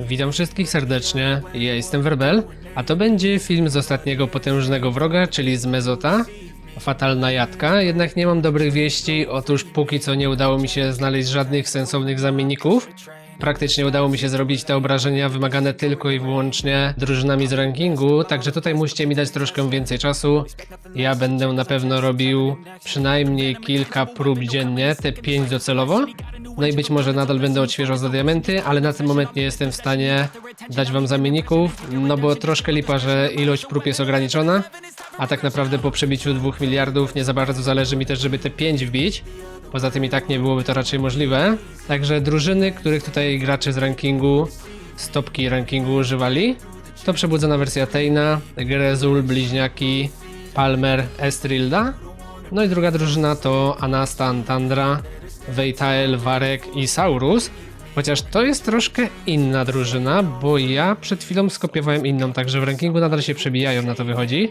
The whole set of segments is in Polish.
Witam wszystkich serdecznie, ja jestem Werbel, a to będzie film z ostatniego potężnego wroga, czyli z Mezota. Fatalna jadka, jednak nie mam dobrych wieści, otóż póki co nie udało mi się znaleźć żadnych sensownych zamienników. Praktycznie udało mi się zrobić te obrażenia wymagane tylko i wyłącznie drużynami z rankingu, także tutaj musicie mi dać troszkę więcej czasu. Ja będę na pewno robił przynajmniej kilka prób dziennie, te 5 docelowo. No i być może nadal będę odświeżał za diamenty, ale na ten moment nie jestem w stanie dać wam zamienników, no bo troszkę lipa, że ilość prób jest ograniczona, a tak naprawdę po przebiciu 2 miliardów nie za bardzo zależy mi też, żeby te 5 wbić. Poza tym i tak nie byłoby to raczej możliwe. Także drużyny, których tutaj gracze z rankingu, stopki rankingu używali, to przebudzona wersja Teina, Grezul, Bliźniaki, Palmer, Estrilda. No i druga drużyna to Anasta, Antandra, Veitael, Warek i Saurus. Chociaż to jest troszkę inna drużyna, bo ja przed chwilą skopiowałem inną, także w rankingu nadal się przebijają, na to wychodzi.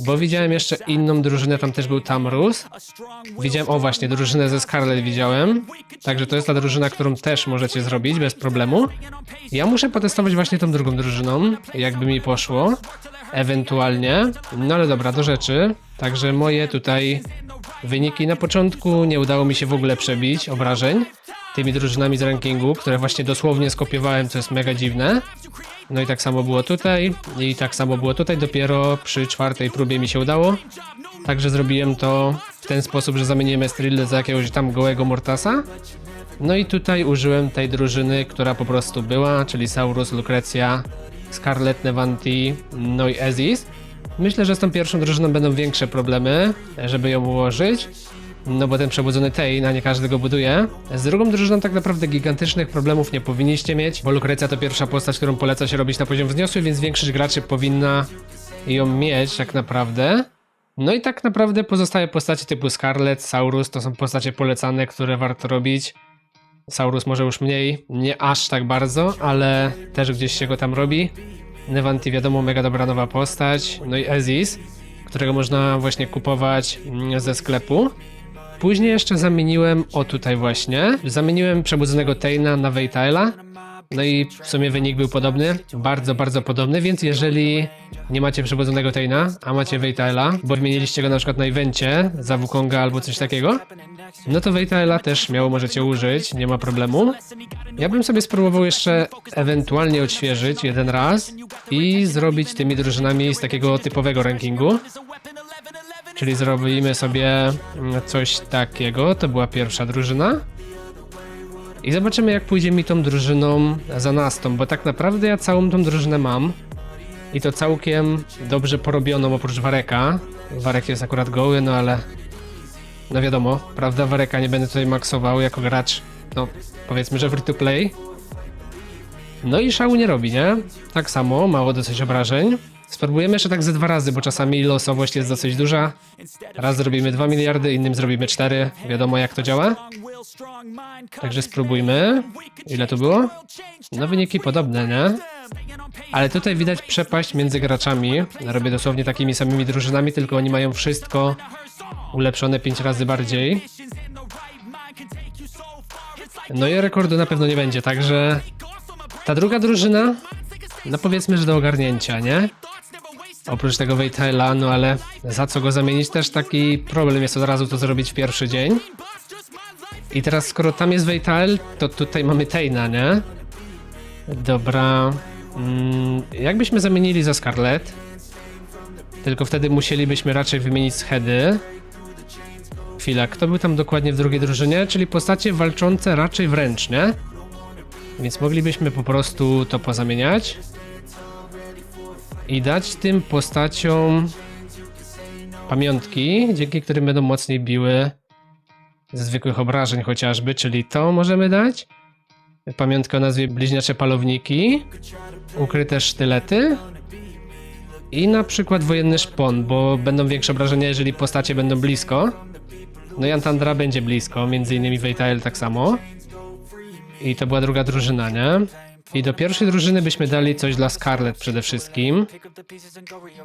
Bo widziałem jeszcze inną drużynę, tam też był Tamrus. Widziałem, o właśnie, drużynę ze Scarlet widziałem. Także to jest ta drużyna, którą też możecie zrobić bez problemu. Ja muszę potestować właśnie tą drugą drużyną, jakby mi poszło. Ewentualnie. No ale dobra, do rzeczy. Także moje tutaj wyniki na początku nie udało mi się w ogóle przebić obrażeń tymi drużynami z rankingu, które właśnie dosłownie skopiowałem, co jest mega dziwne. No i tak samo było tutaj, i tak samo było tutaj, dopiero przy czwartej próbie mi się udało. Także zrobiłem to w ten sposób, że zamieniłem Estrildę za jakiegoś tam gołego Mortasa. No i tutaj użyłem tej drużyny, która po prostu była, czyli Saurus, Lucretia, Scarlet, Nevanti, no i Ezis. Myślę, że z tą pierwszą drużyną będą większe problemy, żeby ją ułożyć. No bo ten przebudzony Tej, na nie każdy go buduje. Z drugą drużyną tak naprawdę gigantycznych problemów nie powinniście mieć, bo Lukrecja to pierwsza postać, którą poleca się robić na poziom wzniosły, więc większość graczy powinna ją mieć tak naprawdę. No i tak naprawdę pozostałe postacie typu Scarlet, Saurus to są postacie polecane, które warto robić. Saurus może już mniej, nie aż tak bardzo, ale też gdzieś się go tam robi. Nevanti wiadomo, mega dobra nowa postać. No i Ezis, którego można właśnie kupować mm, ze sklepu. Później jeszcze zamieniłem, o tutaj właśnie, zamieniłem przebudzonego Teina na Veitaila. No i w sumie wynik był podobny, bardzo, bardzo podobny, więc jeżeli nie macie przebudzonego Teina, a macie Veitaila, bo wymieniliście go na przykład na evencie za Wukonga albo coś takiego, no to Veitaila też miało możecie użyć, nie ma problemu. Ja bym sobie spróbował jeszcze ewentualnie odświeżyć jeden raz i zrobić tymi drużynami z takiego typowego rankingu. Czyli zrobimy sobie mm, coś takiego. To była pierwsza drużyna. I zobaczymy, jak pójdzie mi tą drużyną za nastą, bo tak naprawdę ja całą tą drużynę mam. I to całkiem dobrze porobioną oprócz Wareka. Warek jest akurat goły, no ale. No wiadomo, prawda, Wareka nie będę tutaj maksował jako gracz. No, powiedzmy, że free to play. No i szału nie robi, nie? Tak samo, mało dosyć obrażeń. Spróbujemy jeszcze tak ze dwa razy, bo czasami losowość jest dosyć duża. Raz zrobimy 2 miliardy, innym zrobimy 4. Wiadomo jak to działa. Także spróbujmy. Ile to było? No wyniki podobne, nie? Ale tutaj widać przepaść między graczami. Robię dosłownie takimi samymi drużynami, tylko oni mają wszystko ulepszone 5 razy bardziej. No i rekordu na pewno nie będzie, także ta druga drużyna, no powiedzmy, że do ogarnięcia, nie? Oprócz tego Veitaila, no ale za co go zamienić też taki problem jest od razu to zrobić w pierwszy dzień. I teraz skoro tam jest Veitail, to tutaj mamy Teina, nie? Dobra. Mm, jakbyśmy zamienili za Scarlet? Tylko wtedy musielibyśmy raczej wymienić schedy. Chwila, kto był tam dokładnie w drugiej drużynie? Czyli postacie walczące raczej wręcz, nie? Więc moglibyśmy po prostu to pozamieniać i dać tym postaciom pamiątki, dzięki którym będą mocniej biły ze zwykłych obrażeń chociażby, czyli to możemy dać. Pamiątkę o nazwie bliźniacze palowniki, ukryte sztylety i na przykład wojenny szpon, bo będą większe obrażenia, jeżeli postacie będą blisko. No i Antandra będzie blisko, między innymi Veitail tak samo. I to była druga drużyna, nie? I do pierwszej drużyny byśmy dali coś dla Scarlet przede wszystkim.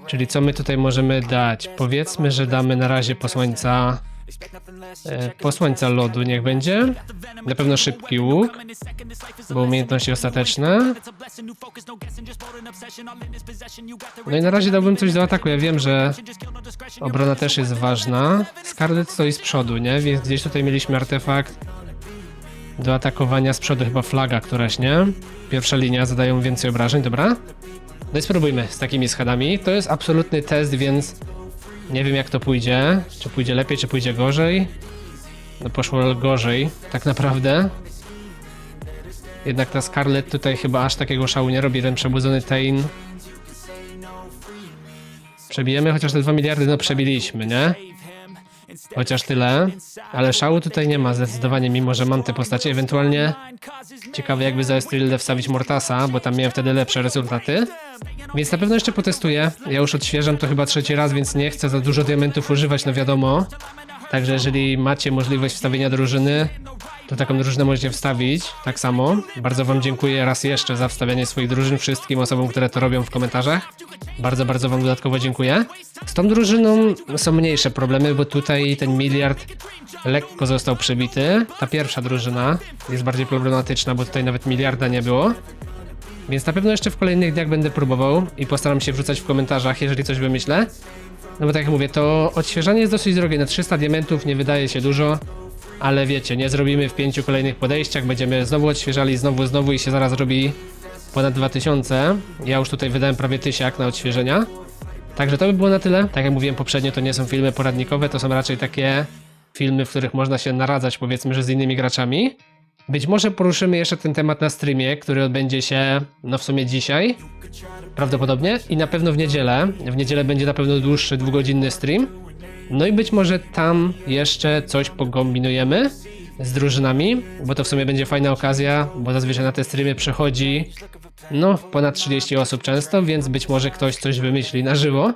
Czyli co my tutaj możemy dać? Powiedzmy, że damy na razie posłańca E, posłańca lodu niech będzie. Na pewno szybki łuk, bo umiejętności ostateczne. No i na razie dałbym coś do ataku. Ja wiem, że obrona też jest ważna. Scarlet stoi z przodu, nie? Więc gdzieś tutaj mieliśmy artefakt do atakowania z przodu, chyba flaga któraś, nie? Pierwsza linia zadają więcej obrażeń, dobra? No i spróbujmy z takimi schodami. To jest absolutny test, więc nie wiem jak to pójdzie. Czy pójdzie lepiej, czy pójdzie gorzej. No poszło gorzej, tak naprawdę. Jednak ta Scarlet tutaj chyba aż takiego szału nie robi, ten przebudzony Tain. Przebijemy chociaż te 2 miliardy, no przebiliśmy, nie? Chociaż tyle, ale szału tutaj nie ma zdecydowanie, mimo że mam te postacie. Ewentualnie ciekawe jakby za Estrildę wstawić Mortasa, bo tam miałem wtedy lepsze rezultaty. Więc na pewno jeszcze potestuję. Ja już odświeżam to chyba trzeci raz, więc nie chcę za dużo diamentów używać, no wiadomo. Także jeżeli macie możliwość wstawienia drużyny, to taką drużynę możecie wstawić tak samo. Bardzo Wam dziękuję raz jeszcze za wstawianie swoich drużyn wszystkim osobom, które to robią w komentarzach. Bardzo, bardzo Wam dodatkowo dziękuję. Z tą drużyną są mniejsze problemy, bo tutaj ten miliard lekko został przebity. Ta pierwsza drużyna jest bardziej problematyczna, bo tutaj nawet miliarda nie było. Więc na pewno jeszcze w kolejnych dniach będę próbował i postaram się wrzucać w komentarzach, jeżeli coś wymyślę. No bo tak jak mówię, to odświeżanie jest dosyć drogie. Na 300 diamentów nie wydaje się dużo, ale wiecie, nie zrobimy w pięciu kolejnych podejściach, będziemy znowu odświeżali, znowu, znowu i się zaraz robi ponad 2000. Ja już tutaj wydałem prawie tysiak na odświeżenia. Także to by było na tyle. Tak jak mówiłem poprzednio, to nie są filmy poradnikowe, to są raczej takie filmy, w których można się naradzać, powiedzmy, że z innymi graczami. Być może poruszymy jeszcze ten temat na streamie, który odbędzie się, no w sumie dzisiaj, prawdopodobnie, i na pewno w niedzielę. W niedzielę będzie na pewno dłuższy, dwugodzinny stream. No i być może tam jeszcze coś pokombinujemy z drużynami, bo to w sumie będzie fajna okazja, bo zazwyczaj na te streamy przychodzi no ponad 30 osób często, więc być może ktoś coś wymyśli na żywo.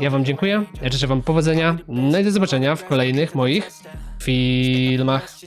Ja wam dziękuję, życzę wam powodzenia, no i do zobaczenia w kolejnych moich filmach.